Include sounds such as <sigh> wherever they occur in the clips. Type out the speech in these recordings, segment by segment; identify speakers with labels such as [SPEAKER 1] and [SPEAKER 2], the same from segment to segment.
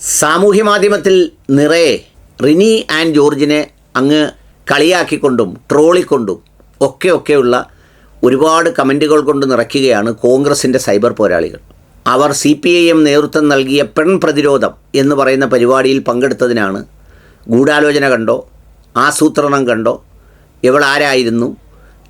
[SPEAKER 1] സാമൂഹ്യ മാധ്യമത്തിൽ നിറയെ റിനി ആൻഡ് ജോർജിനെ അങ്ങ് കളിയാക്കിക്കൊണ്ടും ട്രോളിക്കൊണ്ടും ഒക്കെ ഒക്കെയുള്ള ഒരുപാട് കമന്റുകൾ കൊണ്ട് നിറയ്ക്കുകയാണ് കോൺഗ്രസിന്റെ സൈബർ പോരാളികൾ. അവർ സി പി ഐ എം നേതൃത്വം നൽകിയ പെൺ പ്രതിരോധം എന്ന് പറയുന്ന പരിപാടിയിൽ പങ്കെടുത്തതിനാണ് ഗൂഢാലോചന കണ്ടോ ആസൂത്രണം കണ്ടോ ഇവളാരായിരുന്നു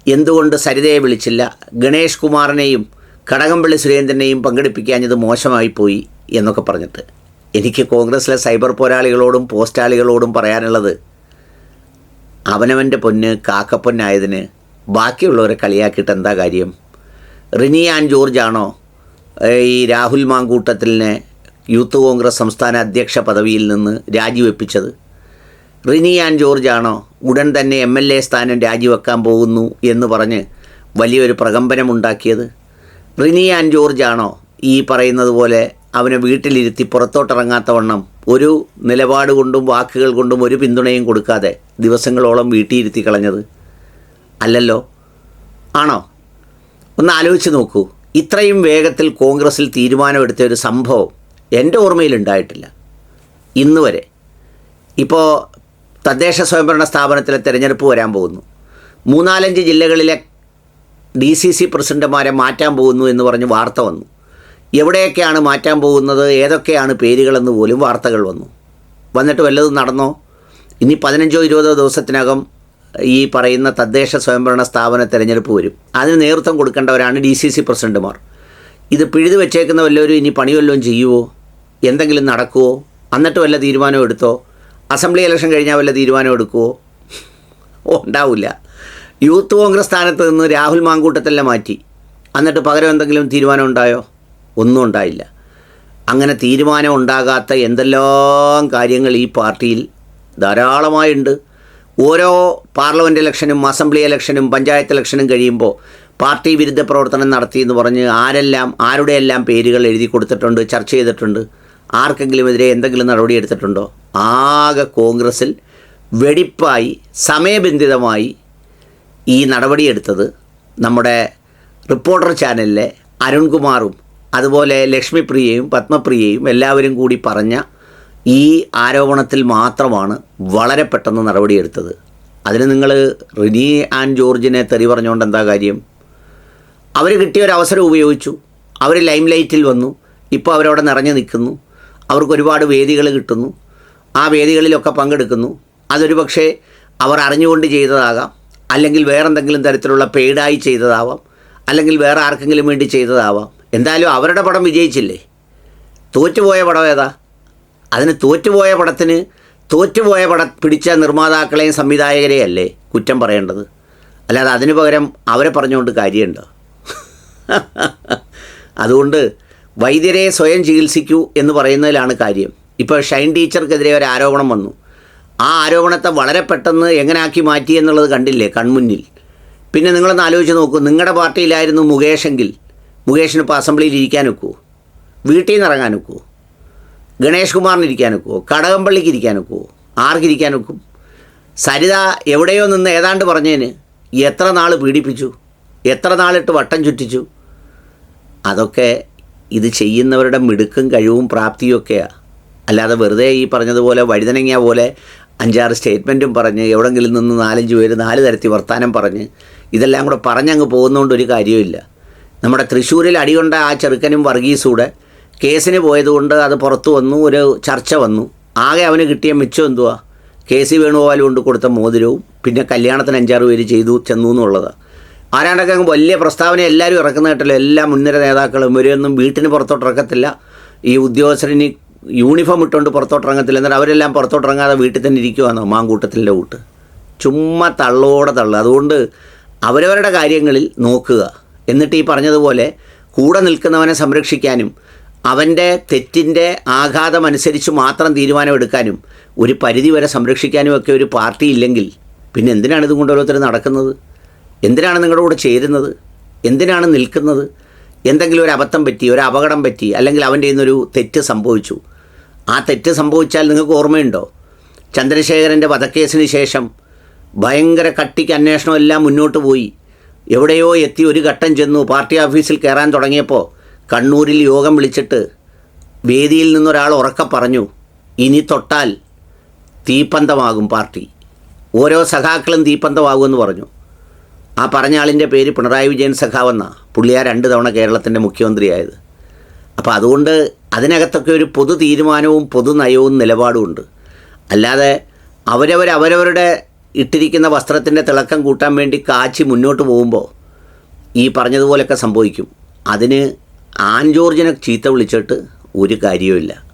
[SPEAKER 1] എന്തുകൊണ്ട് സരിതയെ വിളിച്ചില്ല ഗണേഷ് കുമാറിനെയും കടകംപള്ളി സുരേന്ദ്രനെയും പങ്കെടുപ്പിക്കാഞ്ഞത് മോശമായിപ്പോയി എന്നൊക്കെ പറഞ്ഞിട്ട്. എനിക്ക് കോൺഗ്രസ്സിലെ സൈബർ പോരാളികളോടും പോസ്റ്റാളികളോടും പറയാനുള്ളത് അവനവന്റെ പൊന്ന് കാക്കപ്പൊന്നായതിന് ബാക്കിയുള്ളവരെ കളിയാക്കിയിട്ട് എന്താ കാര്യം? റിനി ആൻഡ് ജോർജ് ആണോ? ഈ രാഹുൽ മാങ്കൂട്ടത്തിലിനെ യൂത്ത് കോൺഗ്രസ് സംസ്ഥാന അധ്യക്ഷ പദവിയിൽ നിന്ന് രാജിവെപ്പിച്ചത്. റിനി ആൻഡ് ജോർജ് ആണോ? ഉടൻ തന്നെ എം എൽ എ സ്ഥാനം രാജിവെക്കാൻ പോകുന്നു എന്ന് പറഞ്ഞ് വലിയൊരു പ്രകമ്പനമുണ്ടാക്കിയത്. റിനി ആൻഡ് ജോർജ് ആണോ? ഈ പറയുന്നത് പോലെ അവനെ വീട്ടിലിരുത്തി പുറത്തോട്ടിറങ്ങാത്ത വണ്ണം ഒരു നിലപാട് കൊണ്ടും വാക്കുകൾ കൊണ്ടും ഒരു പിന്തുണയും കൊടുക്കാതെ ദിവസങ്ങളോളം വീട്ടിലിരുത്തി കളഞ്ഞത്. അല്ലല്ലോ? ആണോ? ഒന്ന് ആലോചിച്ച് നോക്കൂ. ഇത്രയും വേഗത്തിൽ കോൺഗ്രസിൽ തീരുമാനമെടുത്ത ഒരു സംഭവം എന്റെ ഓർമ്മയിൽ ഉണ്ടായിട്ടില്ല. ഇന്ന് വരെ. ഇപ്പോൾ തദ്ദേശ സ്വയംഭരണ സ്ഥാപനത്തിലെ തിരഞ്ഞെടുപ്പ് വരാൻ പോകുന്നു. മൂന്നാലഞ്ച് ജില്ലകളിലെ ഡി സി സി പ്രസിഡന്റുമാരെ മാറ്റാൻ പോകുന്നു എന്ന് പറഞ്ഞ് വാർത്ത വന്നു. എവിടെയൊക്കെയാണ് മാറ്റാൻ പോകുന്നത്? ഏതൊക്കെയാണ് പേരുകളെന്ന് പോലും വാർത്തകൾ വന്നു. വന്നിട്ട് വല്ലതും നടന്നോ? ഇനി പതിനഞ്ചോ ഇരുപതോ ദിവസത്തിനകം ഈ പറയുന്ന തദ്ദേശ സ്വയംഭരണ സ്ഥാപന തിരഞ്ഞെടുപ്പ് വരും. അതിന് നേതൃത്വം കൊടുക്കേണ്ടവരാണ് ഡി സി സി പ്രസിഡന്റുമാർ. ഇത് പിഴുതു വെച്ചേക്കുന്ന വല്ലവരും ഇനി പണി വല്ലതും ചെയ്യുമോ എന്തെങ്കിലും നടക്കുവോ? എന്നിട്ട് വല്ല തീരുമാനം എടുത്തോ? അസംബ്ലി ഇലക്ഷൻ കഴിഞ്ഞാൽ വല്ല തീരുമാനം എടുക്കുവോ? ഓ ഉണ്ടാവില്ല. യൂത്ത് കോൺഗ്രസ് സ്ഥാനത്ത് നിന്ന് രാഹുൽ മാങ്കൂട്ടത്തെല്ലാം മാറ്റി. എന്നിട്ട് പകരം എന്തെങ്കിലും തീരുമാനം ഉണ്ടായോ? ഒന്നും ഉണ്ടായില്ല. അങ്ങനെ തീരുമാനം ഉണ്ടാകാത്ത എന്തെല്ലാം കാര്യങ്ങൾ ഈ പാർട്ടിയിൽ ധാരാളമായുണ്ട്. ഓരോ പാർലമെന്റ് ഇലക്ഷനും അസംബ്ലി ഇലക്ഷനും പഞ്ചായത്ത് ഇലക്ഷനും കഴിയുമ്പോൾ പാർട്ടി വിരുദ്ധ പ്രവർത്തനം നടത്തി എന്ന് പറഞ്ഞ് ആരെല്ലാം ആരുടെയെല്ലാം പേരുകൾ എഴുതി കൊടുത്തിട്ടുണ്ട് ചർച്ച ചെയ്തിട്ടുണ്ട് ആർക്കെങ്കിലും എതിരെ എന്തെങ്കിലും നടപടി എടുത്തിട്ടുണ്ടോ? ആകെ കോൺഗ്രസിൽ വെടിപ്പായി സമയബന്ധിതമായി ഈ നടപടിയെടുത്തത് നമ്മുടെ റിപ്പോർട്ടർ ചാനലിലെ അരുൺകുമാറും അതുപോലെ ലക്ഷ്മിപ്രിയയും പത്മപ്രിയയും എല്ലാവരും കൂടി പറഞ്ഞ ഈ ആരോപണത്തിൽ മാത്രമാണ് വളരെ പെട്ടെന്ന് നടപടിയെടുത്തത്. അതിന് നിങ്ങൾ റിനി ആൻഡ് ജോർജിനെ തെറി പറഞ്ഞുകൊണ്ട് എന്താ കാര്യം? അവർ കിട്ടിയ ഒരു അവസരം ഉപയോഗിച്ചു. അവർ ലൈം ലൈറ്റിൽ വന്നു. ഇപ്പോൾ അവരവിടെ നിറഞ്ഞു നിൽക്കുന്നു. അവർക്ക് ഒരുപാട് വേദികൾ കിട്ടുന്നു. ആ വേദികളിലൊക്കെ പങ്കെടുക്കുന്നു. അതൊരു പക്ഷേ അവർ അറിഞ്ഞുകൊണ്ട് ചെയ്തതാകാം. അല്ലെങ്കിൽ വേറെന്തെങ്കിലും തരത്തിലുള്ള പെയ്ഡായി ചെയ്തതാവാം. അല്ലെങ്കിൽ വേറെ ആർക്കെങ്കിലും വേണ്ടി ചെയ്തതാവാം. എന്തായാലും അവരുടെ പടം വിജയിച്ചില്ലേ? തോറ്റുപോയ പടം ഏതാ? അതിന് തോറ്റുപോയ പടത്തിന് തോറ്റുപോയ പട പിടിച്ച നിർമ്മാതാക്കളെയും സംവിധായകരെയും അല്ലേ കുറ്റം പറയേണ്ടത്? അല്ലാതെ അതിനു പകരം അവരെ പറഞ്ഞുകൊണ്ട് കാര്യമുണ്ടോ? <laughs> അതുകൊണ്ട് വൈദ്യരെ സ്വയം ചികിത്സിക്കൂ എന്ന് പറയുന്നതിലാണ് കാര്യം. ഇപ്പോൾ ഷൈൻ ടീച്ചർക്കെതിരെ ഒരു ആരോപണം വന്നു. ആ ആരോപണത്തെ വളരെ പെട്ടെന്ന് എങ്ങനെ ആക്കി മാറ്റി എന്നുള്ളത് കണ്ടില്ലേ കൺമുന്നിൽ? പിന്നെ നിങ്ങളൊന്ന് ആലോചിച്ച് നോക്കൂ. നിങ്ങളുടെ പാർട്ടിയിലായിരുന്നു മുകേഷെങ്കിൽ മുകേഷിന് ഇപ്പോൾ അസംബ്ലിയിൽ ഇരിക്കാൻ ഒക്കുമോ വീട്ടിൽ നിന്ന് ഇറങ്ങാൻ ഒക്കുമോ ഗണേഷ് കുമാറിന് ഇരിക്കാൻ ഒക്കുമോ കടകംപള്ളിക്ക് ഇരിക്കാൻ ഒക്കുമോ ആർക്കിരിക്കാൻ ഒക്കും? സരിത എവിടെയോ നിന്ന് ഏതാണ്ട് പറഞ്ഞതിന് എത്ര നാൾ പീഡിപ്പിച്ചു? എത്ര നാളിട്ട് വട്ടം ചുറ്റിച്ചു? അതൊക്കെ ഇത് ചെയ്യുന്നവരുടെ മിടുക്കും കഴിവും പ്രാപ്തിയും ഒക്കെയാണ് അല്ലാതെ വെറുതെ ഈ പറഞ്ഞതുപോലെ വഴുതനങ്ങ പോലെ അഞ്ചാറ് സ്റ്റേറ്റ്മെന്റും പറഞ്ഞ് എവിടെങ്കിലും നിന്ന് നാലഞ്ച് പേര് നാല് തരത്തിൽ വർത്തമാനം പറഞ്ഞ് ഇതെല്ലാം കൂടെ പറഞ്ഞങ്ങ് പോകുന്നതുകൊണ്ട് ഒരു കാര്യമില്ല നമ്മുടെ തൃശ്ശൂരിൽ അടികൊണ്ട ആ ചെറുക്കനും വർഗീസൂടെ കേസിന് പോയതുകൊണ്ട് അത് പുറത്തു വന്നു ഒരു ചർച്ച വന്നു. ആകെ അവന് കിട്ടിയ മിച്ചം എന്തുവാ? കെ സി വേണുഗോപാൽ കൊണ്ട് കൊടുത്ത മോതിരവും പിന്നെ കല്യാണത്തിന് അഞ്ചാറ് പേര് ചെയ്തു ചെന്നു എന്നുള്ളതാണ് ആരാണ്ടൊക്കെ വലിയ പ്രസ്താവന എല്ലാവരും ഇറക്കുന്ന കേട്ടല്ലോ. എല്ലാ മുൻനിര നേതാക്കളും ഇവരൊന്നും വീട്ടിന് പുറത്തോട്ട് ഇറക്കത്തില്ല ഈ ഉദ്യോഗസ്ഥരിനി യൂണിഫോം ഇട്ടുകൊണ്ട് പുറത്തോട്ട് ഇറങ്ങത്തില്ല എന്നിട്ട് അവരെല്ലാം പുറത്തോട്ട് ഇറങ്ങാതെ വീട്ടിൽ തന്നെ ഇരിക്കുവാണ് മാങ്കൂട്ടത്തിന്റെ കൂട്ട്. ചുമ്മാ തള്ളോടെ തള്ളു. അതുകൊണ്ട് അവരവരുടെ കാര്യങ്ങളിൽ നോക്കുക. എന്നിട്ട് ഈ പറഞ്ഞതുപോലെ കൂടെ നിൽക്കുന്നവനെ സംരക്ഷിക്കാനും അവന്റെ തെറ്റിന്റെ ആഘാതമനുസരിച്ച് മാത്രം തീരുമാനമെടുക്കാനും ഒരു പരിധിവരെ സംരക്ഷിക്കാനും ഒക്കെ ഒരു പാർട്ടി ഇല്ലെങ്കിൽ പിന്നെ എന്തിനാണ് ഇതും കൊണ്ട് ഓരോരുത്തർ നടക്കുന്നത്? എന്തിനാണ് നിങ്ങളുടെ കൂടെ ചേരുന്നത്? എന്തിനാണ് നിൽക്കുന്നത്? എന്തെങ്കിലും ഒരു അബദ്ധം പറ്റി ഒരു അപകടം പറ്റി അല്ലെങ്കിൽ അവന്റെ ഇന്നൊരു തെറ്റ് സംഭവിച്ചു. ആ തെറ്റ് സംഭവിച്ചാൽ നിങ്ങൾക്ക് ഓർമ്മയുണ്ടോ? ചന്ദ്രശേഖരന്റെ വധക്കേസിന് ശേഷം ഭയങ്കര കട്ടിക്ക് അന്വേഷണമെല്ലാം മുന്നോട്ട് പോയി. എവിടെയോ എത്തി ഒരു ഘട്ടം ചെന്നു പാർട്ടി ഓഫീസിൽ കയറാൻ തുടങ്ങിയപ്പോൾ കണ്ണൂരിൽ യോഗം വിളിച്ചിട്ട് വേദിയിൽ നിന്നൊരാൾ ഉറക്കെ പറഞ്ഞു ഇനി തൊട്ടാൽ തീപ്പന്തമാകും പാർട്ടി. ഓരോ സഖാക്കളും തീപ്പന്തമാകുമെന്ന് പറഞ്ഞു. ആ പറഞ്ഞ ആളിന്റെ പേര് പിണറായി വിജയൻ സഖാവെന്ന പുള്ളിയാ രണ്ട് തവണ കേരളത്തിന്റെ മുഖ്യമന്ത്രിയായത്. അപ്പോൾ അതുകൊണ്ട് അതിനകത്തൊക്കെ ഒരു പൊതു തീരുമാനവും പൊതു നയവും നിലപാടും ഉണ്ട്. അല്ലാതെ അവരവർ അവരവരുടെ ഇട്ടിരിക്കുന്ന വസ്ത്രത്തിന്റെ തിളക്കം കൂട്ടാൻ വേണ്ടി കാച്ചി മുന്നോട്ട് പോകുമ്പോൾ ഈ പറഞ്ഞതുപോലെയൊക്കെ സംഭവിക്കും. അതിന് ആൻ ജോർജിനെ ചീത്ത വിളിച്ചിട്ട് ഒരു കാര്യവുമില്ല.